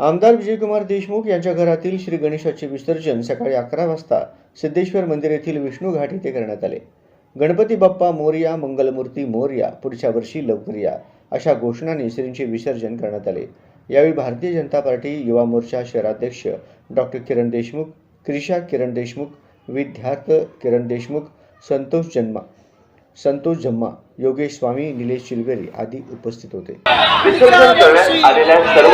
आमदार विजयकुमार देशमुख यांच्या घरातील श्री गणेशाचे विसर्जन सकाळी अकरा वाजता सिद्धेश्वर मंदिर येथील विष्णू घाट येथे करण्यात आले. गणपती बाप्पा मोरया मंगलमूर्ती मोरया पुढच्या वर्षी लवकर या अशा घोषणाने श्रींचे विसर्जन करण्यात आले. यावेळी भारतीय जनता पार्टी युवा मोर्चा शहराध्यक्ष डॉक्टर किरण देशमुख क्रिशा किरण देशमुख विद्यार्थ किरण देशमुख संतोष जन्मा संतोष जम्मा योगेश स्वामी निलेश चिलवेरी आदी उपस्थित होते विसर्जन करण्यात आलेल्या सर्व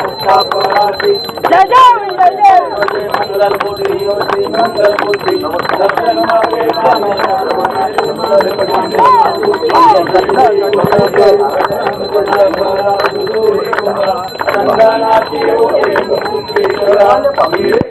आलेल्या सर्व गणेश भक्तांचं तरी गणेश भक्तांनी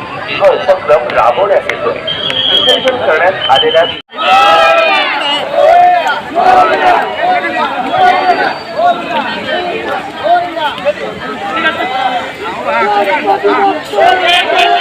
हो, उपक्रम राबवण्यात येतो विसर्जन करण्यात आलेल्या Oh,